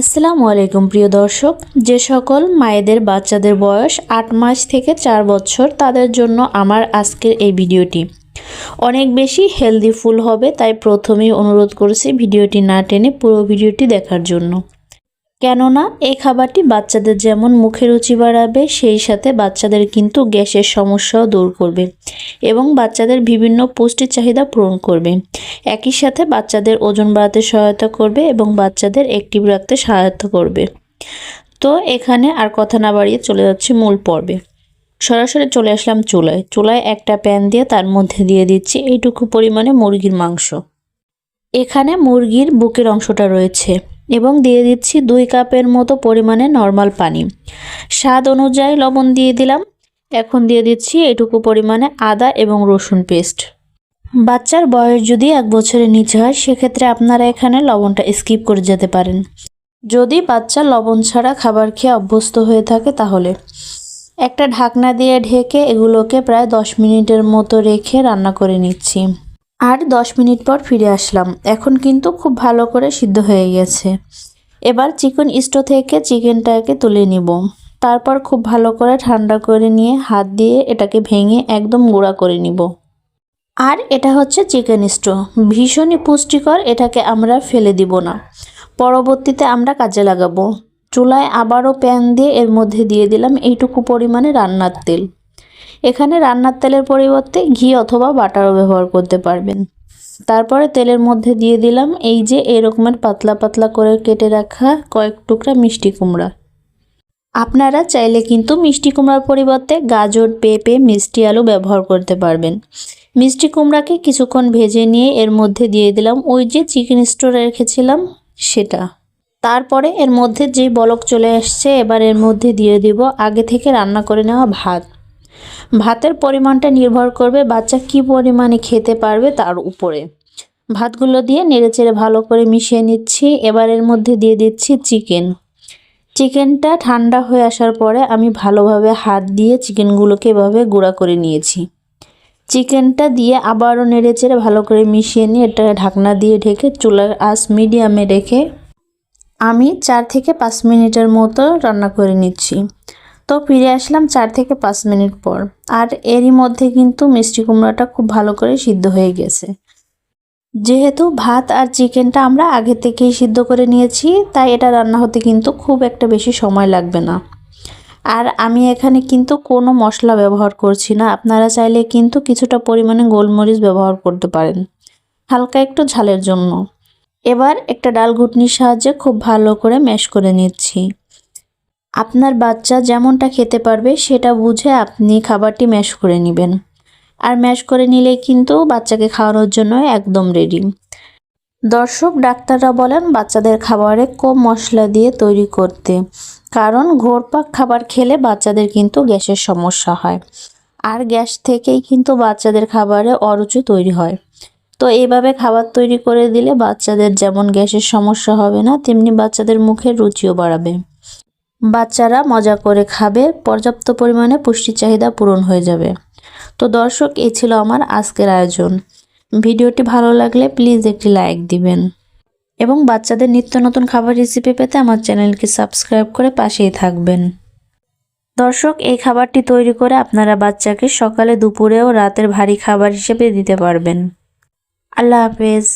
আসসালামু আলাইকুম, প্রিয় দর্শক। যে সকল মায়েদের, বাচ্চাদের বয়স আট মাস থেকে চার বছর, তাদের জন্য আমার আজকের এই ভিডিওটি। অনেক বেশি হেলদি ফুল হবে, তাই প্রথমেই অনুরোধ করেছি ভিডিওটি না টেনে পুরো ভিডিওটি দেখার জন্য। কেননা এই খাবারটি বাচ্চাদের যেমন মুখে রুচি বাড়াবে, সেই সাথে বাচ্চাদের কিন্তু গ্যাসের সমস্যাও দূর করবে এবং বাচ্চাদের বিভিন্ন পুষ্টির চাহিদা পূরণ করবে। একই সাথে বাচ্চাদের ওজন বাড়াতে সহায়তা করবে এবং বাচ্চাদের অ্যাক্টিভ রাখতে সহায়তা করবে। তো এখানে আর কথা না বাড়িয়ে চলে যাচ্ছি মূল পর্বে। সরাসরি চলে আসলাম চুলায়। চুলায় একটা প্যান দিয়ে তার মধ্যে দিয়ে দিচ্ছি এইটুকু পরিমাণে মুরগির মাংস। এখানে মুরগির বুকের অংশটা রয়েছে। এবং দিয়ে দিচ্ছি দুই কাপের মতো পরিমাণে নর্মাল পানি। স্বাদ অনুযায়ী লবণ দিয়ে দিলাম। এখন দিয়ে দিচ্ছি এটুকু পরিমাণে আদা এবং রসুন পেস্ট। বাচ্চার বয়স যদি এক বছরের নিচে হয়, সেক্ষেত্রে আপনারা এখানে লবণটা স্কিপ করে যেতে পারেন। যদি বাচ্চা লবণ ছাড়া খাবার খেয়ে অভ্যস্ত হয়ে থাকে, তাহলে। একটা ঢাকনা দিয়ে ঢেকে এগুলোকে প্রায় দশ মিনিটের মতো রেখে রান্না করে নিচ্ছি। আর দশ মিনিট পর ফিরে আসলাম। এখন কিন্তু খুব ভালো করে সিদ্ধ হয়ে গেছে। এবার চিকেন স্টো থেকে চিকেনটাকে তুলে নিব। তারপর খুব ভালো করে ঠান্ডা করে নিয়ে হাত দিয়ে এটাকে ভেঙে একদম গুঁড়া করে নিব। আর এটা হচ্ছে চিকেন স্টো ভীষণই পুষ্টিকর, এটাকে আমরা ফেলে দিব না। পরবর্তীতে আমরা কাজে লাগাবো। চুলায় আবারও প্যান দিয়ে এর মধ্যে দিয়ে দিলাম এইটুকু পরিমাণে রান্নার তেল। এখানে রান্নার তেলের পরিবর্তে ঘি অথবা বাটারও ব্যবহার করতে পারবেন। তারপরে তেলের মধ্যে দিয়ে দিলাম এই যে এরকমের পাতলা পাতলা করে কেটে রাখা কয়েক টুকরা মিষ্টি কুমড়া। আপনারা চাইলে কিন্তু মিষ্টি কুমড়ার পরিবর্তে গাজর, পেঁপে, মিষ্টি আলু ব্যবহার করতে পারবেন। মিষ্টি কুমড়াকে কিছুক্ষণ ভেজে নিয়ে এর মধ্যে দিয়ে দিলাম ওই যে চিকেন স্টোরে রেখেছিলাম সেটা। তারপরে এর মধ্যে যে বলক চলে আসছে, এবার এর মধ্যে দিয়ে দিব আগে থেকে রান্না করে নেওয়া ভাত। ভাতের পরিমাণটা নির্ভর করবে বাচ্চা কি পরিমাণে খেতে পারবে তার উপরে। ভাতগুলো দিয়ে নেড়েচেড়ে ভালো করে মিশিয়ে নিচ্ছি। এবার এর মধ্যে দিয়ে দিচ্ছি চিকেন। চিকেনটা ঠান্ডা হয়ে আসার পরে আমি ভালোভাবে হাত দিয়ে চিকেনগুলোকে এভাবে গুঁড়া করে নিয়েছি। চিকেনটা দিয়ে আবারও নেড়েচেড়ে ভালো করে মিশিয়ে নিয়ে এটা ঢাকনা দিয়ে ঢেকে চুলার আঁচ মিডিয়ামে রেখে আমি চার থেকে পাঁচ মিনিটের মতো রান্না করে নিচ্ছি। তো ফিরে আসলাম চার থেকে পাঁচ মিনিট পর। আর এরই মধ্যে কিন্তু মিষ্টি কুমড়াটা খুব ভালো করে সিদ্ধ হয়ে গেছে। যেহেতু ভাত আর চিকেনটা আমরা আগে থেকেই সিদ্ধ করে নিয়েছি, তাই এটা রান্না হতে কিন্তু খুব একটা বেশি সময় লাগবে না। আর আমি এখানে কিন্তু কোনো মশলা ব্যবহার করছি না। আপনারা চাইলে কিন্তু কিছুটা পরিমাণে গোলমরিচ ব্যবহার করতে পারেন। হালকা একটু ঝালের জন্য। এবার একটা ডাল ঘুটনির সাহায্যে খুব ভালো করে ম্যাশ করে নিচ্ছি। আপনার বাচ্চা যেমনটা খেতে পারবে, সেটা বুঝে আপনি খাবারটি ম্যাশ করে নেবেন। আর ম্যাশ করে নিলে কিন্তু বাচ্চাকে খাওয়ানোর জন্য একদম রেডি দর্শক, ডাক্তাররা বলেন বাচ্চাদের খাবারে কম মশলা দিয়ে তৈরি করতে, কারণ ঘোরপাক খাবার খেলে বাচ্চাদের কিন্তু গ্যাসের সমস্যা হয়। আর গ্যাস থেকেই কিন্তু বাচ্চাদের খাবারে অরুচি তৈরি হয়। তো এইভাবে খাবার তৈরি করে দিলে বাচ্চাদের যেমন গ্যাসের সমস্যা হবে না, তেমনি বাচ্চাদের মুখের রুচিও বাড়াবে। বাচ্চারা মজা করে খাবে, পর্যাপ্ত পরিমাণে পুষ্টি চাহিদা পূরণ হয়ে যাবে। তো দর্শক এই ছিল আমার আজকের আয়োজন। ভিডিওটি ভালো লাগলে প্লিজ একটি লাইক দিবেন। এবং বাচ্চাদের নিত্য নতুন খাবার রেসিপি পেতে আমার চ্যানেলকে সাবস্ক্রাইব করে পাশেই থাকবেন। দর্শক, এই খাবারটি তৈরি করে আপনারা বাচ্চাকে সকালে, দুপুরে ও রাতের ভারী খাবার হিসেবে দিতে পারবেন। আল্লাহ হাফেজ।